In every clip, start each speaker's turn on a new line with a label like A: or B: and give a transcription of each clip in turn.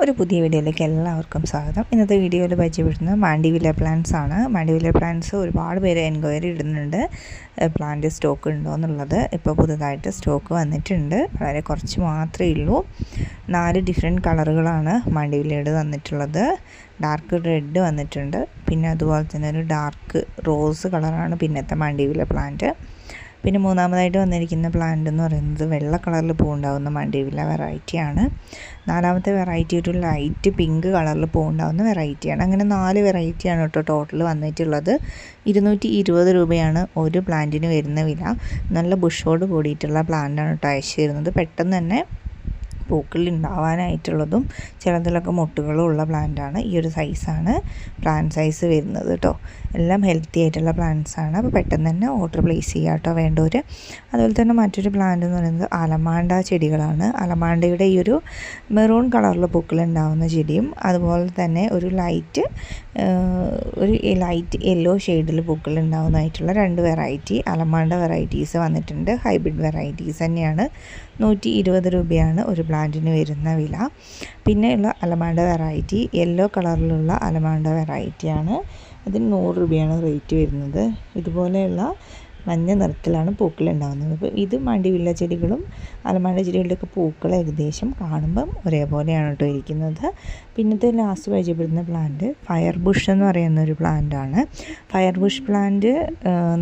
A: ഒരു പുതിയ വീഡിയോയിലേക്ക് എല്ലാവർക്കും സ്വാഗതം. ഇന്നത്തെ വീഡിയോയിൽ പരിചയപ്പെടുന്നത് മാൻഡിവില്ല പ്ലാന്റ്സ് ആണ്. മാൻഡിവില്ല പ്ലാന്റ്സ് ഒരുപാട് പേര് എൻക്വയറി ഇടുന്നുണ്ട്. പ്ലാന്റ് സ്റ്റോക്ക് ഉണ്ടോ എന്നുള്ളത് ഇപ്പോൾ പുതുതായിട്ട് സ്റ്റോക്ക് വന്നിട്ടുണ്ട്. വളരെ കുറച്ച് മാത്രമേ ഉള്ളൂ. നാല് ഡിഫറെന്റ് കളറുകളാണ് മാൻഡിവില്ലയുടെ വന്നിട്ടുള്ളത് ഡാർക്ക് റെഡ് വന്നിട്ടുണ്ട്. പിന്നെ അതുപോലെ തന്നെ ഒരു ഡാർക്ക് റോസ് കളറാണ് പിന്നത്തെ മാൻഡിവില്ല പ്ലാന്റ്. പിന്നെ മൂന്നാമതായിട്ട് വന്നിരിക്കുന്ന പ്ലാന്റ് എന്ന് പറയുന്നത് വെള്ള കളറിൽ പൂവുണ്ടാകുന്ന മണ്ടിവില്ല വെറൈറ്റിയാണ് നാലാമത്തെ വെറൈറ്റി ഒരു ലൈറ്റ് പിങ്ക് കളറിൽ പൂവുണ്ടാകുന്ന വെറൈറ്റിയാണ് അങ്ങനെ നാല് വെറൈറ്റിയാണ് കേട്ടോ ടോട്ടൽ വന്നിട്ടുള്ളത്. ഇരുന്നൂറ്റി ഇരുപത് രൂപയാണ് ഒരു പ്ലാന്റിന് വരുന്ന വില. നല്ല ബുഷോട് കൂടിയിട്ടുള്ള പ്ലാന്റാണ് കേട്ടോ അയച്ചു തരുന്നത്. പെട്ടെന്ന് തന്നെ പൂക്കളിൽ ഉണ്ടാവാനായിട്ടുള്ളതും ചിലതിലൊക്കെ മുട്ടുകളും ഉള്ള പ്ലാന്റാണ് ഈ ഒരു സൈസാണ് പ്ലാന്റ് സൈസ് വരുന്നത് കേട്ടോ എല്ലാം ഹെൽത്തി ആയിട്ടുള്ള പ്ലാന്റ്സ് ആണ്. അപ്പോൾ പെട്ടെന്ന് തന്നെ ഓർഡർ പ്ലേസ് ചെയ്യുക കേട്ടോ വേണ്ടവർ അതുപോലെ തന്നെ മറ്റൊരു പ്ലാന്റ് എന്ന് പറയുന്നത് അലമാണ്ട ചെടികളാണ്. അലമാണ്ടയുടെ ഈ ഒരു മെറൂൺ കളറിൽ പൂക്കൾ ഉണ്ടാവുന്ന ചെടിയും അതുപോലെ തന്നെ ഒരു ലൈറ്റ് ഒരു ലൈറ്റ് യെല്ലോ ഷെയ്ഡിൽ പൂക്കൾ ഉണ്ടാകുന്നതായിട്ടുള്ള രണ്ട് വെറൈറ്റി അലമാണ്ട വെറൈറ്റീസ് വന്നിട്ടുണ്ട്. ഹൈബ്രിഡ് വെറൈറ്റീസ് തന്നെയാണ്. നൂറ്റി ഇരുപത് രൂപയാണ് ഒരു പ്ലാന്റിന് വരുന്ന വില. പിന്നെയുള്ള അലമാണ്ട വെറൈറ്റി യെല്ലോ കളറിലുള്ള അലമാണ്ട വെറൈറ്റിയാണ്. അതിന് നൂറ് രൂപയാണ് റേറ്റ് വരുന്നത്. ഇതുപോലെയുള്ള മഞ്ഞ നിറത്തിലാണ് പൂക്കൾ ഉണ്ടാകുന്നത് അപ്പോൾ ഇത് മാണ്ടിവില്ല ചെടികളും അലമാണ്ട ചെടികളുടെയൊക്കെ പൂക്കൾ ഏകദേശം കാണുമ്പം ഒരേപോലെയാണ് കേട്ടോ ഇരിക്കുന്നത്. പിന്നത്തെ ലാസ്റ്റ് പരിചയപ്പെടുന്ന പ്ലാന്റ് ഫയർ ബുഷ് എന്ന് പറയുന്ന ഒരു പ്ലാന്റ് ആണ്. ഫയർ ബുഷ് പ്ലാന്റ്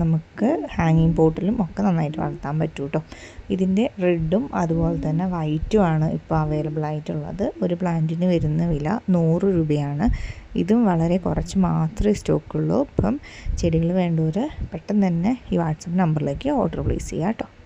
A: നമുക്ക് ഹാങ്ങിങ് പോട്ടിലും ഒക്കെ നന്നായിട്ട് വളർത്താൻ പറ്റും കേട്ടോ. ഇതിന്റെ റെഡും അതുപോലെ തന്നെ വൈറ്റുമാണ് ഇപ്പോൾ അവൈലബിൾ ആയിട്ടുള്ളത്. ഒരു പ്ലാന്റിന് വരുന്ന വില നൂറ് രൂപയാണ്. ഇതും വളരെ കുറച്ച് മാത്രമേ സ്റ്റോക്കുള്ളൂ. അപ്പം ചെടികൾ വേണ്ടവർ പെട്ടെന്ന് തന്നെ ഈ വാട്സപ്പ് നമ്പറിലേക്ക് ഓർഡർ പ്ലേസ് ചെയ്യാം കേട്ടോ.